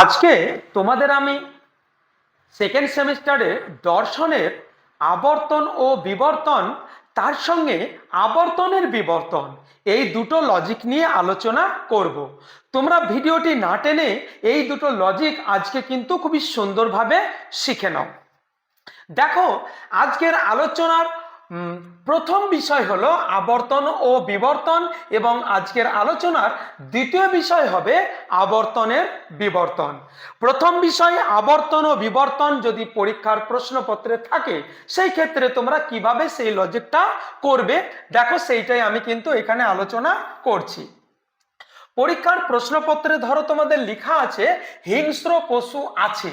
আজকে তোমাদের আমি সেকেন্ড সেমিস্টারে দর্শনের আবর্তন ও বিবর্তন, তার সঙ্গে আবর্তনের বিবর্তন, এই দুটো লজিক নিয়ে আলোচনা করব। তোমরা ভিডিওটি না টেনে এই দুটো লজিক আজকে কিন্তু খুবই সুন্দরভাবে শিখে নাও। দেখো, আজকের আলোচনার প্রথম বিষয় হলো আবর্তন ও বিবর্তন এবং আজকের আলোচনার দ্বিতীয় বিষয় হবে আবর্তনের বিবর্তন। প্রথম বিষয়, আবর্তন ও বিবর্তন যদি পরীক্ষার প্রশ্নপত্রে থাকে, সেই ক্ষেত্রে তোমরা কীভাবে সেই লজিকটা করবে? দেখো, সেইটাই আমি কিন্তু এখানে আলোচনা করছি। পরীক্ষার প্রশ্নপত্রে ধরো তোমাদের লেখা আছে, হিংস্র পশু আছে।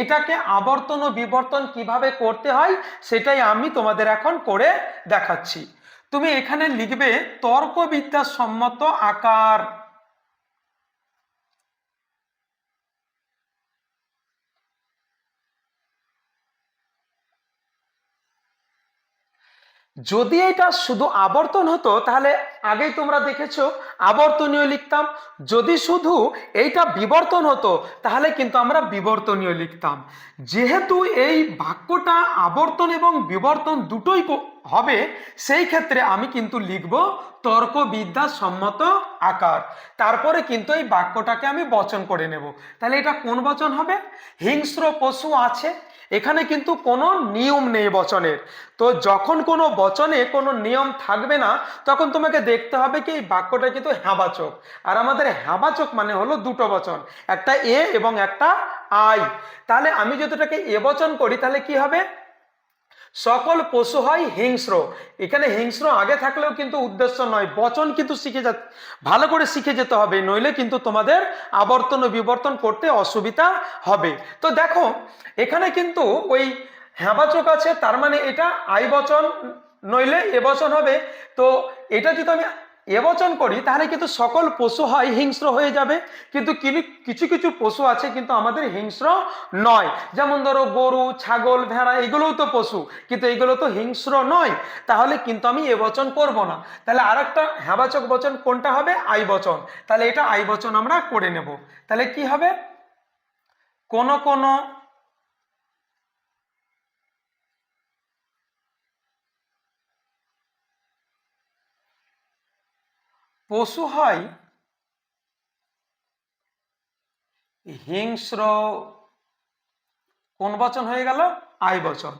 এটাকে আবর্তন ও বিবর্তন কীভাবে করতে হয় সেটাই আমি তোমাদের এখন করে দেখাচ্ছি। তুমি এখানে লিখবে তর্কবিদ্যা সম্মত আকার। যদি এটা শুধু আবর্তন হতো, তাহলে আগেই তোমরা দেখেছ, আবর্তনীয় লিখতাম। যদি শুধু এইটা বিবর্তন হতো, তাহলে কিন্তু আমরা বিবর্তনীয় লিখতাম। যেহেতু এই বাক্যটা আবর্তন এবং বিবর্তন দুটোই হবে, সেই ক্ষেত্রে আমি কিন্তু লিখব তর্কবিদ্যা সম্মত আকার। তারপরে কিন্তু এই বাক্যটাকে আমি বচন করে নেব। তাহলে এটা কোন বচন হবে? হিংস্র পশু আছে, এখানে কিন্তু কোনো নিয়ম নেই বচনের। তো যখন কোনো বচনে কোনো নিয়ম থাকবে না, তখন তোমাকে দেখতে হবে কি? এই বাক্যটা কিন্তু হ্যাবাচক। আর আমাদের হ্যাবাচক মানে হলো দুটো বচন, একটা এ এবং একটা আই। তাহলে আমি যদি এ বচন করি, তাহলে কি হবে? সকল পশু হয় হিংস্র। এখানে হিংস্র আগে থাকলেও কিন্তু উদ্দেশ্য নয়, বচন কিন্তু শিখে যা ভালো করে শিখে যেতে হবে, নইলে কিন্তু তোমাদের আবর্তন ও বিবর্তন করতে অসুবিধা হবে। তো দেখো, এখানে কিন্তু ওই হ্যাবাচক আছে, তার মানে এটা আই বচন নইলে এবচন হবে। তো এটা যদি আমি এবচন করি, তাহলে কিন্তু সকল পশু হয়, হিংস্র হয়ে যাবে। কিন্তু কিনি- কিছু কিছু পশু আছে কিন্তু আমাদের হিংস্র নয়। যেমন ধরো গরু, ছাগল, ভেড়া, এগুলোও তো পশু। কিন্তু এগুলো তো হিংস্র নয়। তাহলে কিন্তু আমি এবচন বচন করব না। তাহলে আর একটা হ্যাবাচক বচন কোনটা হবে? আই বচন। তাহলে এটা আই বচন আমরা করে নেব। তাহলে কি হবে? কোন কোন পশু হয়, হিংস্র, কোন বচন হয়ে গেল? আই বচন।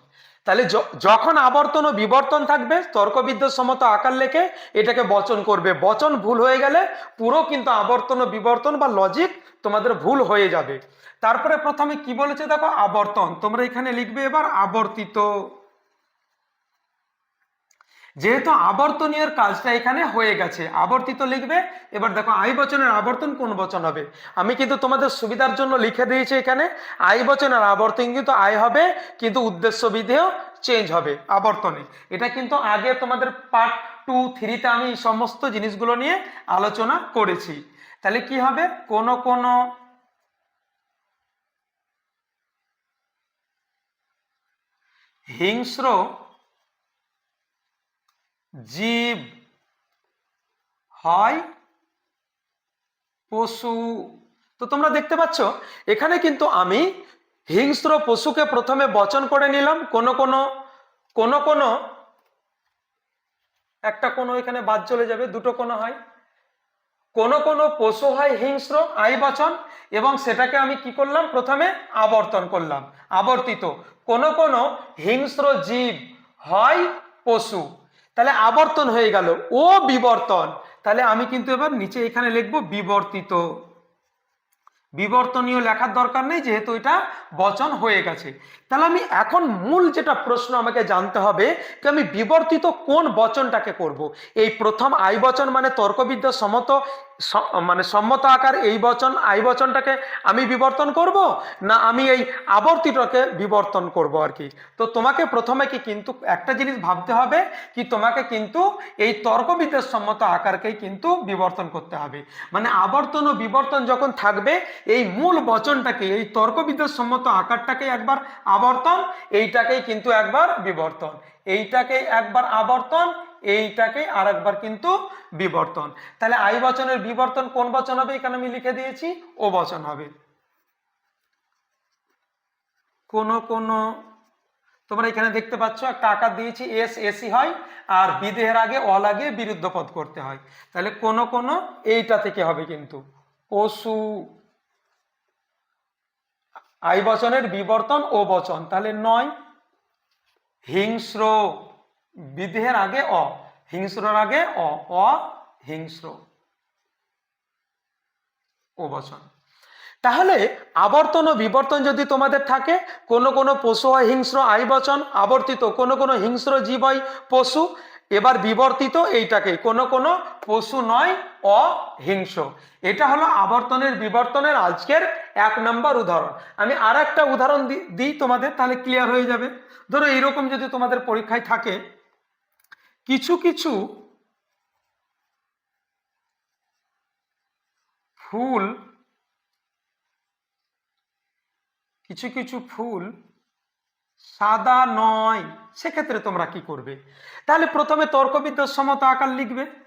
তাহলে যখন আবর্তন ও বিবর্তন থাকবে তর্কবিদ্যার সমত আকার লেখে এটাকে বচন করবে। বচন ভুল হয়ে গেলে পুরো কিন্তু আবর্তন ও বিবর্তন বা লজিক তোমাদের ভুল হয়ে যাবে। তারপরে প্রথমে কি বলেছে দেখো? আবর্তন। তোমরা এখানে লিখবে এবার আবর্তিত। যেহেতু আবর্তনীয় কাজটা এখানে হয়ে গেছে, আবর্তিত লিখবে। এবার দেখো, আই বচনের আবর্তন কোন বচন হবে? আমি কিন্তু তোমাদের সুবিধার জন্য লিখে দিয়েছি এখানে, আই বচনের আবর্তন কিন্তু আয় হবে, কিন্তু উদ্দেশ্য বিধেয় চেঞ্জ হবে, আবর্তনে। এটা কিন্তু আগে তোমাদের পার্ট টু থ্রিতে আমি সমস্ত জিনিসগুলো নিয়ে আলোচনা করেছি। তাহলে কি হবে? কোন কোন, হিংস্র জীব হয় পশু। তো তোমরা দেখতে পাচ্ছ, এখানে কিন্তু আমি হিংস্র পশুকে প্রথমে বচন করে নিলাম। কোন কোন কোন কোন, একটা কোনো এখানে বাদ চলে যাবে, দুটো কোনো হয়। কোন কোন পশু হয় হিংস্র, আই বচন, এবং সেটাকে আমি কি করলাম? প্রথমে আবর্তন করলাম, আবর্তিত। কোন কোন হিংস্র জীব হয় পশু। তাহলে আবর্তন হয়ে গেল। ও বিবর্তন। তাহলে আমি কিন্তু এবার নিচে এখানে লিখব বিবর্তিত। বিবর্তনীয় লেখার দরকার নেই, যেহেতু এটা বচন হয়ে গেছে। তাহলে আমি এখন মূল যেটা প্রশ্ন আমাকে জানতে হবে যে আমি বিবর্তিত কোন বচনটাকে করব। এই প্রথম আই বচন মানে তর্কবিদ্যা সম্মত স- মানে সম্মত আকার এই বচন, আই বচনটাকে আমি বিবর্তন করব, না আমি এই আবর্তিটাকে বিবর্তন করব আর কি? তো তোমাকে প্রথমে কি কিন্তু একটা জিনিস ভাবতে হবে, কি তোমাকে কিন্তু এই তর্কবিদ্যার সম্মত আকারকেই কিন্তু বিবর্তন করতে হবে। মানে আবর্তন ও বিবর্তন যখন থাকবে এই মূল বচনটাকে, এই তর্কবিদ্যার সম্মত আকারটাকে একবার আবর্তন, এইটাকেই কিন্তু একবার বিবর্তন। এইটাকে একবার আবর্তন, এইটাকে আর একবার কিন্তু বিবর্তন। তাহলে আই বচনের বিবর্তন কোন বচন হবে? এখানে আমি লিখে দিয়েছি, ও বচন হবে। কোনো কোনো, তোমরা এখানে দেখতে পাচ্ছ, একটা আকার দিয়েছি, এস, এসি হয়, আর বিদেহের আগে, অ লাগে, বিরুদ্ধ পদ করতে হয়। তাহলে কোনো কোনো, এইটা থেকে হবে কিন্তু। পশু আই বচনের বিবর্তন, ও বচন। তাহলে নয়, হিংস্র, বিদেহের আগে অ, হিংস্রর আগে অ অ, হিংস্র, ও বচন। তাহলে আবর্তন ও বিবর্তন যদি তোমাদের থাকে, কোনো কোনো পশু হয় হিংস্র, আই বচন, আবর্তিত, কোনো কোনো হিংস্র জীব হয় পশু, এবার বিবর্তিত এইটাকে, কোনো কোনো পশু নয় অহিংস এটা হলো আবর্তনের বিবর্তনের আজকের এক নম্বর উদাহরণ। আমি আর একটা উদাহরণ দিই তোমাদের, তাহলে ক্লিয়ার হয়ে যাবে। ধরো এইরকম যদি তোমাদের পরীক্ষায় থাকে, কিছু কিছু ফুল, কিছু কিছু ফুল সাদা নয়, সেক্ষেত্রে তোমরা কি করবে? তাহলে প্রথমে তর্কবিদ্যার সমতা আকার লিখবে।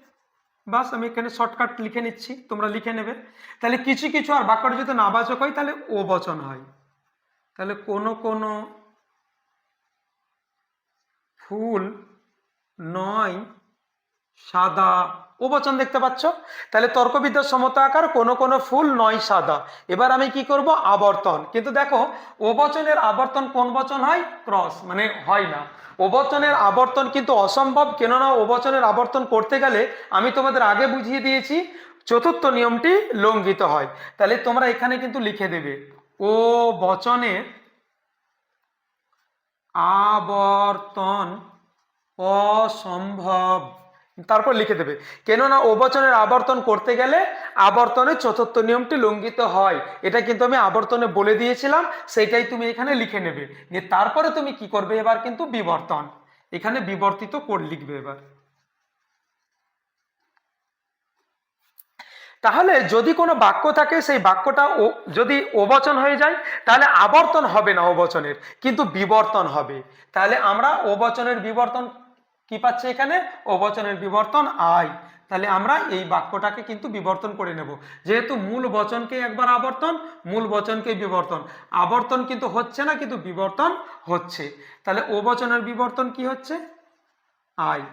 বাস, আমি এখানে শর্টকাট লিখে নিচ্ছি, তোমরা লিখে নেবে। তাহলে কিছু কিছু আর বাক্যটা যদি নাবাচক হয়, তাহলে ও বচন হয়। তাহলে কোনো কোনো ফুল নয়, সাদা ও বচন দেখতে পাচ্ছ? তাহলে তর্কবিদ্যার সমতা আকার কোনো কোনো ফুল নয় সাদা। এবার আমি কি করব? আবর্তন। কিন্তু দেখো ও বচনের আবর্তন কোন বচন হয়? ক্রস মানে হয় না। ও বচনের আবর্তন কিন্তু অসম্ভব, কেননা ও বচনের আবর্তন করতে গেলে আমি তোমাদের আগে বুঝিয়ে দিয়েছি, চতুর্থ নিয়মটি লঙ্ঘিত হয়। তাহলে তোমরা এখানে কিন্তু লিখে দেবে ও বচনের আবর্তন অসম্ভব। তারপর লিখে দেবে, কেননা ও বচনের আবর্তন করতে গেলে আবর্তনের চতুর্থ নিয়মটি লঙ্ঘিত হয়। এটা কিন্তু আমি আবর্তনে বলে দিয়েছিলাম, সেইটাই তুমি এখানে লিখে নেবে। নিয়ে তারপরে তুমি কি করবে এবার কিন্তু বিবর্তন। এখানে বিবর্তিত কোড লিখবে এবার। তাহলে যদি কোনো বাক্য থাকে, সেই বাক্যটা ও, যদি ওবচন হয়ে যায়, তাহলে আবর্তন হবে না ওবচনের কিন্তু বিবর্তন হবে। তাহলে আমরা ওবচনের বিবর্তন কি পাচ্ছে এখানে? ওবচনের বিবর্তন আয় তাহলে আমরা এই বাক্যটাকে কিন্তু বিবর্তন করে নেব। যেহেতু মূল বচনকে একবার আবর্তন, মূল বচনকে বিবর্তন। আবর্তন কিন্তু হচ্ছে না, কিন্তু বিবর্তন হচ্ছে। তাহলে ওবচনের বিবর্তন কি হচ্ছে? আয়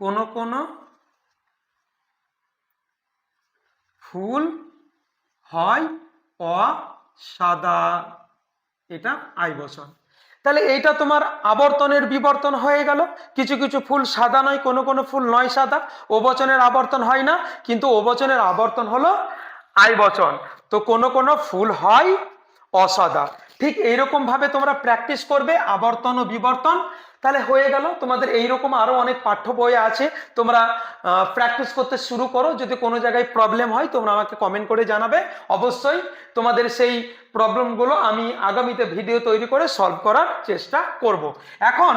কোন কোন ফুল হয় অ সাদা এটা আই বচন। তাহলে এইটা তোমার আবর্তনের বিবর্তন হয়ে গেল। কিছু কিছু ফুল সাদা নয়, কোনো কোনো ফুল নয় সাদা। ও বচনের আবর্তন হয় না, কিন্তু ও বচনের আবর্তন হলো আই বচন তো কোনো কোনো ফুল হয় অসাদা। ঠিক এইরকম ভাবে তোমরা প্র্যাকটিস করবে আবর্তন ও বিবর্তন। তাহলে হয়ে গেল। তোমাদের এইরকম আরও অনেক পাঠ্য বই আছে। তোমরা প্র্যাকটিস করতে শুরু করো। যদি কোনো জায়গায় প্রবলেম হয়, তোমরা আমাকে কমেন্ট করে জানাবে। অবশ্যই তোমাদের সেই প্রবলেমগুলো আমি আগামীতে ভিডিও তৈরি করে সলভ করার চেষ্টা করব। এখন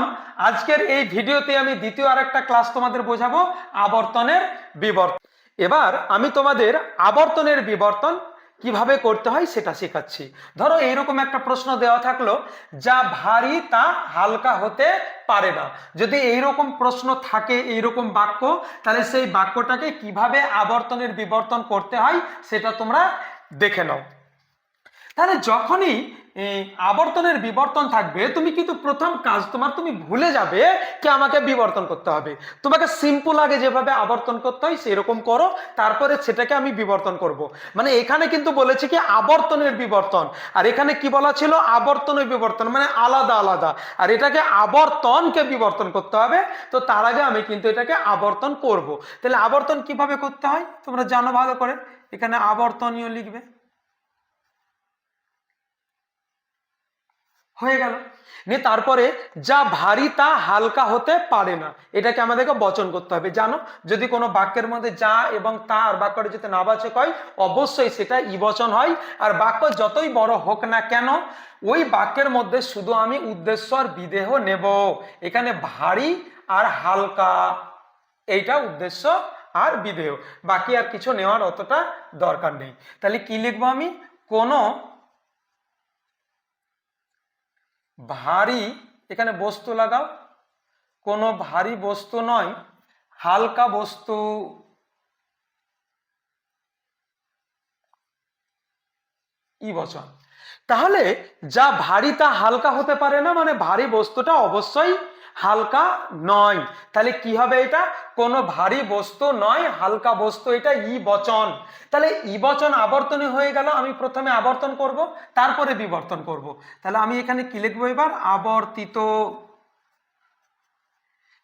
আজকের এই ভিডিওতে আমি দ্বিতীয় আরেকটা ক্লাস তোমাদের বোঝাবো, আবর্তনের বিবর্তন। এবার আমি তোমাদের আবর্তনের বিবর্তন কীভাবে করতে হয় সেটা শেখাচ্ছি। ধরো এইরকম একটা প্রশ্ন দেওয়া থাকল, যা ভারী তা হালকা হতে পারে না। যদি এইরকম প্রশ্ন থাকে, এইরকম বাক্য, তাহলে সেই বাক্যটাকে কীভাবে আবর্তনের বিবর্তন করতে হয় সেটা তোমরা দেখে নাও। তাহলে যখনই আবর্তনের বিবর্তন থাকবে, তুমি কিন্তু প্রথম কাজ তোমার, তুমি ভুলে যাবে কি আমাকে বিবর্তন করতে হবে। তোমাকে সিম্পল আগে যেভাবে আবর্তন করতে হয় সেরকম করো, তারপরে সেটাকে আমি বিবর্তন করব। মানে এখানে কিন্তু বলেছি কি আবর্তনের বিবর্তন। আর এখানে কি বলা ছিল? আবর্তনের বিবর্তন মানে আলাদা আলাদা। আর এটাকে আবর্তনকে বিবর্তন করতে হবে, তো তার আগে আমি কিন্তু এটাকে আবর্তন করব। তাহলে আবর্তন কীভাবে করতে হয়? তোমরা জানো ভালো করে। এখানে আবর্তনীয় লিখবে। হয়ে গেল। নিয়ে তারপরে যা ভারী তা হালকা হতে পারে না। এটাকে আমাদেরকে বচন করতে হবে। জানো, যদি কোনো বাক্যের মধ্যে যা এবং তা আর বাক্যটা যদি নাবাচক হয়, অবশ্যই সেটা ইবচন হয়। আর বাক্য যতই বড় হোক না কেন, ওই বাক্যের মধ্যে শুধু আমি উদ্দেশ্য আর বিদেহ নেব। এখানে ভারী আর হালকা, এইটা উদ্দেশ্য আর বিদেহ। বাকি আর কিছু নেওয়ার অতটা দরকার নেই। তাহলে কি লিখব আমি? কোনো ভারী, এখানে বস্তু লাগাও। কোনো ভারী বস্তু নয়, হালকা বস্তু। ই বচন। তাহলে যা ভারী তা হালকা হতে পারে না মানে ভারী বস্তুটা অবশ্যই হালকা নয়। তাহলে কি হবে এটা? কোনো ভারী বস্তু নয়, হালকা বস্তু এটা ই বচন। তাহলে ই বচন আবর্তনে হয়ে গেল, আমি প্রথমে আবর্তন করব, তারপরে বিবর্তন করব। তাহলে আমি এখানে কি লিখব এবার? আবর্তিত।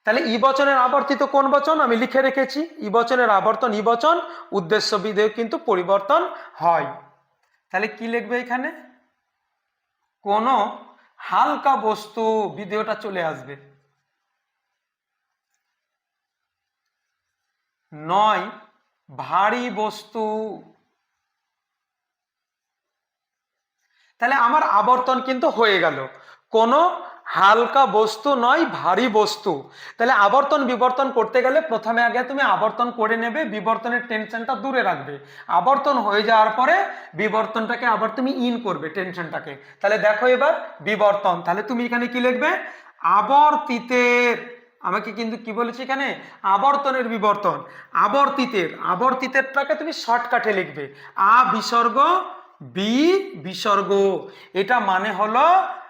তাহলে ই বচনের আবর্তিত কোন বচন? আমি লিখে রেখেছি, ই বচনের আবর্তন, ই বচন, উদ্দেশ্য বিধেয় কিন্তু পরিবর্তন হয়। তাহলে কি লিখবে এখানে? কোনো হালকা বস্তু বিধেয়টা চলে আসবে। নয়, ভারী বস্তু। তাহলে আমার আবর্তন কিন্তু হয়ে গেল। কোনো হালকা বস্তু নয়, ভারী বস্তু। তাহলে আবর্তন বিবর্তন করতে গেলে প্রথমে আগে তুমি আবর্তন করে নেবে, বিবর্তনের টেনশনটা দূরে রাখবে। আবর্তন হয়ে যাওয়ার পরে বিবর্তনটাকে আবার তুমি ইন করবে টেনশনটাকে। তাহলে দেখো এবার বিবর্তন। তাহলে তুমি এখানে কি লিখবে? আবর্তিতের আমাকে কিন্তু কি বলেছে এখানে? আবর্তনের বিবর্তন। আবর্তিতের, আবর্তিতেরটাকে তুমি শর্টকাটে লিখবে। আ বিসর্গ, বি বিসর্গ। এটা মানে হলো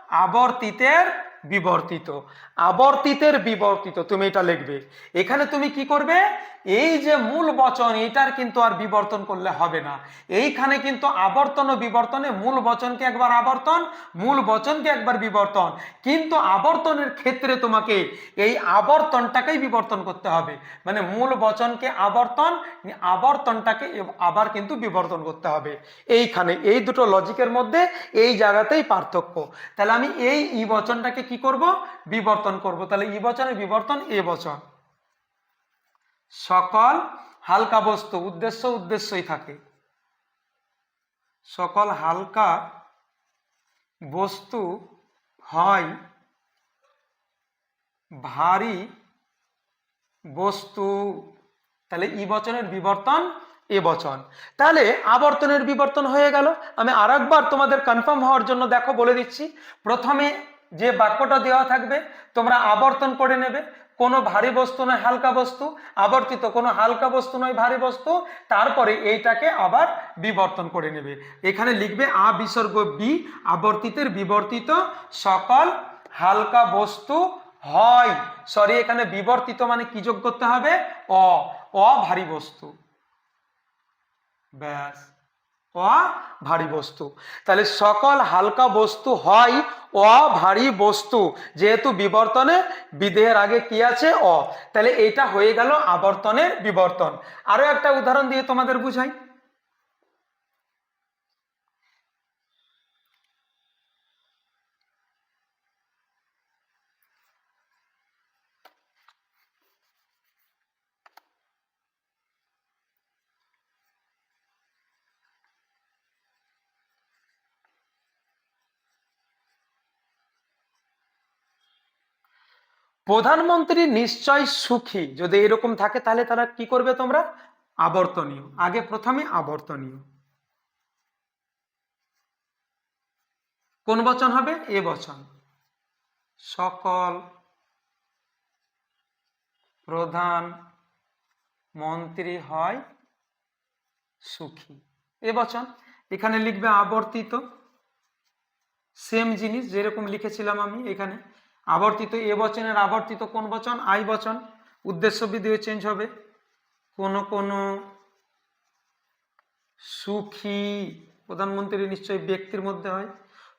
আবর্তিতের বিবর্তিত। আবর্তিতের বিবর্তিত, তুমি এটা লিখবে। এখানে তুমি কি করবে? এই যে মূল বচন, এটার কিন্তু আর বিবর্তন করলে হবে না। এইখানে কিন্তু আবর্তন ও বিবর্তনে মূল বচনকে একবার আবর্তন, মূল বচনকে একবার বিবর্তন। কিন্তু আবর্তনের ক্ষেত্রে তোমাকে এই আবর্তনটাকেই বিবর্তন করতে হবে। মানে মূল বচনকে আবর্তন, আবর্তনটাকে আবার কিন্তু বিবর্তন করতে হবে। এইখানে এই দুটো লজিকের মধ্যে এই জায়গাতেই পার্থক্য। তাহলে আমি এই ই বচনটাকে কি করব? বিবর্তন করব। তাহলে ই বচনের বিবর্তন, এ বচন। সকল হালকা বস্তু, উদ্দেশ্য উদ্দেশ্যই থাকে। সকল হালকা বস্তু হয় ভারী বস্তু। তাহলে ই বচনের বিবর্তন, এ বচন। তাহলে আবর্তনের বিবর্তন হয়ে গেল। আমি আর তোমাদের কনফার্ম হওয়ার জন্য দেখো, বলে দিচ্ছি। প্রথমে যে বাক্যটা দেওয়া থাকবে, তোমরা আবর্তন করে নেবে। কোনো ভারী বস্তু নয়, হালকা বস্তু। আবর্তিত, কোনো হালকা বস্তু নয়, ভারী বস্তু। তারপরে এইটাকে আবার বিবর্তন করে নেবে। এখানে লিখবে আ বিসর্গ বি, আবর্তিতের বিবর্তিত সকল হালকা বস্তু হয়। সরি এখানে বিবর্তিত মানে কি যোগ করতে হবে? অ অ ভারী বস্তু। ব্যাস। ভারী বস্তু। তাহলে সকল হালকা বস্তু হয় অ ভারী বস্তু। যেহেতু বিবর্তনে বিদেহের আগে কি আছে? অ। তাহলে এটা হয়ে গেল আবর্তনের বিবর্তন। আরও একটা উদাহরণ দিয়ে তোমাদের বুঝাই। প্রধানমন্ত্রী নিশ্চয় সুখী। যদি এরকম থাকে, তাহলে তারা কি করবে তোমরা? আবর্তনীয়। আগে প্রথমে আবর্তনীয়। কোন বচন হবে? এ বচন। সকল প্রধান মন্ত্রী হয় সুখী। এ বচন। এখানে লিখবে আবর্তিত। সেম জিনিস যেরকম লিখেছিলাম আমি এখানে। আবর্তিত এ বচনের আবর্তিত কোন বচন? আই বচন। উদ্দেশ্য বিধিও চেঞ্জ হবে। কোন কোন সুখী, প্রধানমন্ত্রী নিশ্চয়ই ব্যক্তির মধ্যে হয়।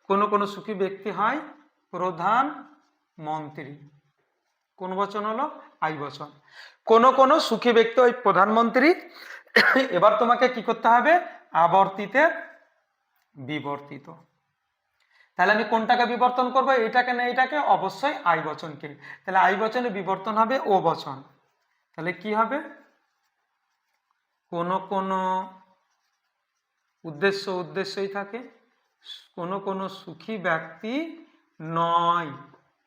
কোন কোন সুখী ব্যক্তি হয় প্রধান মন্ত্রী। কোন বচন হলো? আই বচন। কোন কোন সুখী ব্যক্তি ওই প্রধানমন্ত্রী এবার তোমাকে কি করতে হবে? আবর্তিতের বিবর্তিত। তাহলে আমি কোনটাকে বিবর্তন করব? এটাকে না এটাকে? অবশ্যই আই বচনকে। তাহলে আই বচনে বিবর্তন হবে ও বচন। তাহলে কি হবে? কোন কোন উদ্দেশ্য উদ্দেশ্যই থাকে। কোন কোন সুখী ব্যক্তি নয়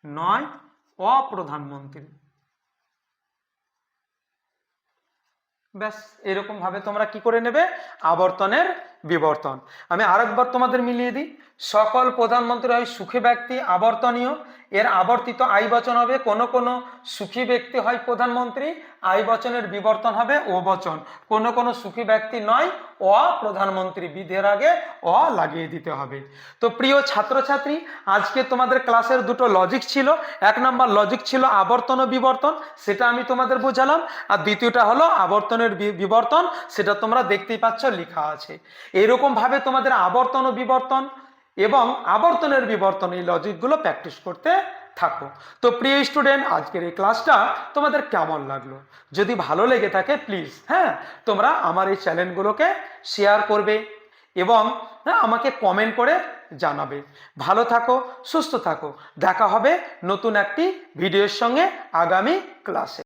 নয় অপ্রধানমন্ত্রী। ব্যাস এরকম ভাবে তোমরা কি করে নেবে? আবর্তনের বিবর্তন। আমি আরেকবার তোমাদের মিলিয়ে দিই। সকল প্রধানমন্ত্রী হয় সুখী ব্যক্তি, আবর্তনীয়। এর আবর্তিত আই বচন হবে, কোনো কোনো সুখী ব্যক্তি হয় প্রধানমন্ত্রী, আই বচনের বিবর্তন হবে ও বচন। কোনো কোনো সুখী ব্যক্তি নয়, অ প্রধানমন্ত্রী, বিধের আগে অ লাগিয়ে দিতে হবে। তো প্রিয় ছাত্রছাত্রী, আজকে তোমাদের ক্লাসের দুটো লজিক ছিল। এক নম্বর লজিক ছিল আবর্তন ও বিবর্তন, সেটা আমি তোমাদের বোঝালাম। আর দ্বিতীয়টা হলো আবর্তনের বিবর্তন, সেটা তোমরা দেখতেই পাচ্ছ লেখা আছে। এরকম ভাবে তোমাদের আবর্তন ও বিবর্তন এবং আবর্তনের বিবর্তন এই লজিকগুলো প্র্যাকটিস করতে থাকো। তো প্রিয় স্টুডেন্ট আজকের এই ক্লাসটা তোমাদের কেমন লাগল? যদি ভালো লেগে থাকে প্লিজ হ্যাঁ তোমরা আমার এই চ্যানেলগুলোকে শেয়ার করবে এবং হ্যাঁ আমাকে কমেন্ট করে জানাবে। ভালো থাকো, সুস্থ থাকো। দেখা হবে নতুন একটি ভিডিওর সঙ্গে আগামী ক্লাসে